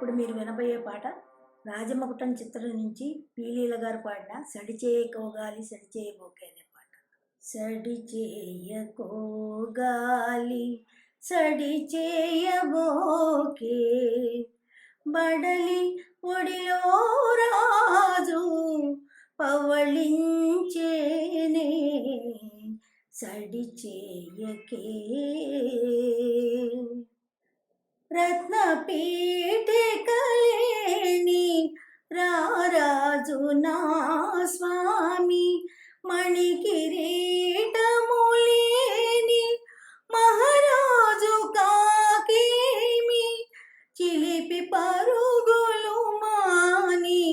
ఇప్పుడు మీరు వినబోయే పాట రాజమకుటం చిత్రం నుంచి పీలీల గారు పాడిన సడి చేయకోగాలి సడి చేయబోకే అనే పాట. సడి చేయకోగాలి సడి చేయబోకే. బడలి ఒడిలో రాజు పవళించేనే. సడి చేయకే. రత్న పీఠికలేని రారాజు నా స్వామి మణికిరీటములేని మహారాజు కాకేమి చిలిపి పరుగులు మాని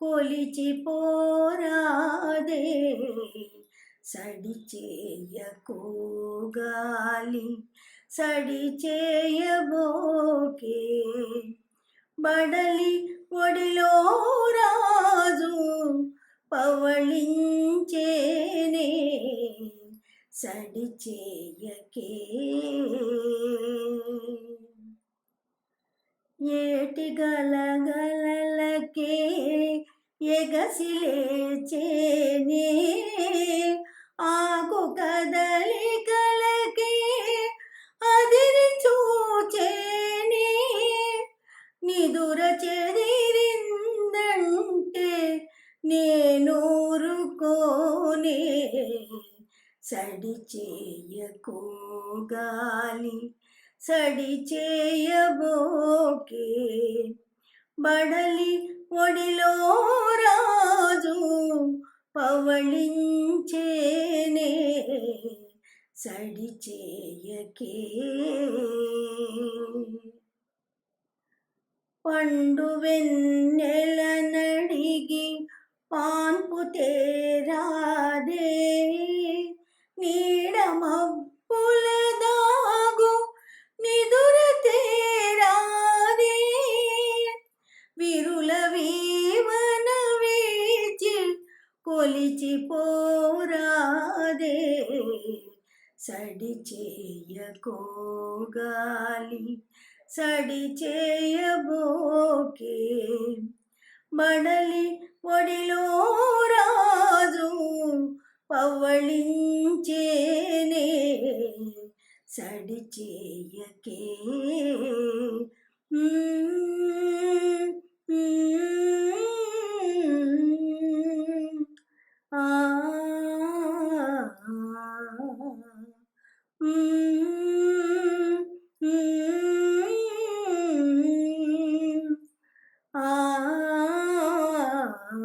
కొలిచి పోరాదే సడి చేయకోగాలి సడి చేయబోకే. బడలి ఒడిలో రాజు పవళించేనే సడి చేయకే. ఏటి గలగలలకే ఎగసిలేచే నేనూరుకోనే సడి చేయకోగాలి సడి చేయబోకే బడలి ఒడిలో రాజు పవళించేనే సడి చేయకే. పండు వెన్నెల నడిగి പാൻ പുതേരാതെ നീളമപ്പുലതാകും നിതുര തേരാതെ വിരുളവീവന വീച്ചിൽ കൊലിച്ചി പോരാതെ സടി ചെയ്യകോകാലി സടി ചെയ്യബോക്കേ చేయకోగాలి సడి చేయబోకే బడలి ఒడిలో రాజు పవ్వళించేనే సడి చేయకే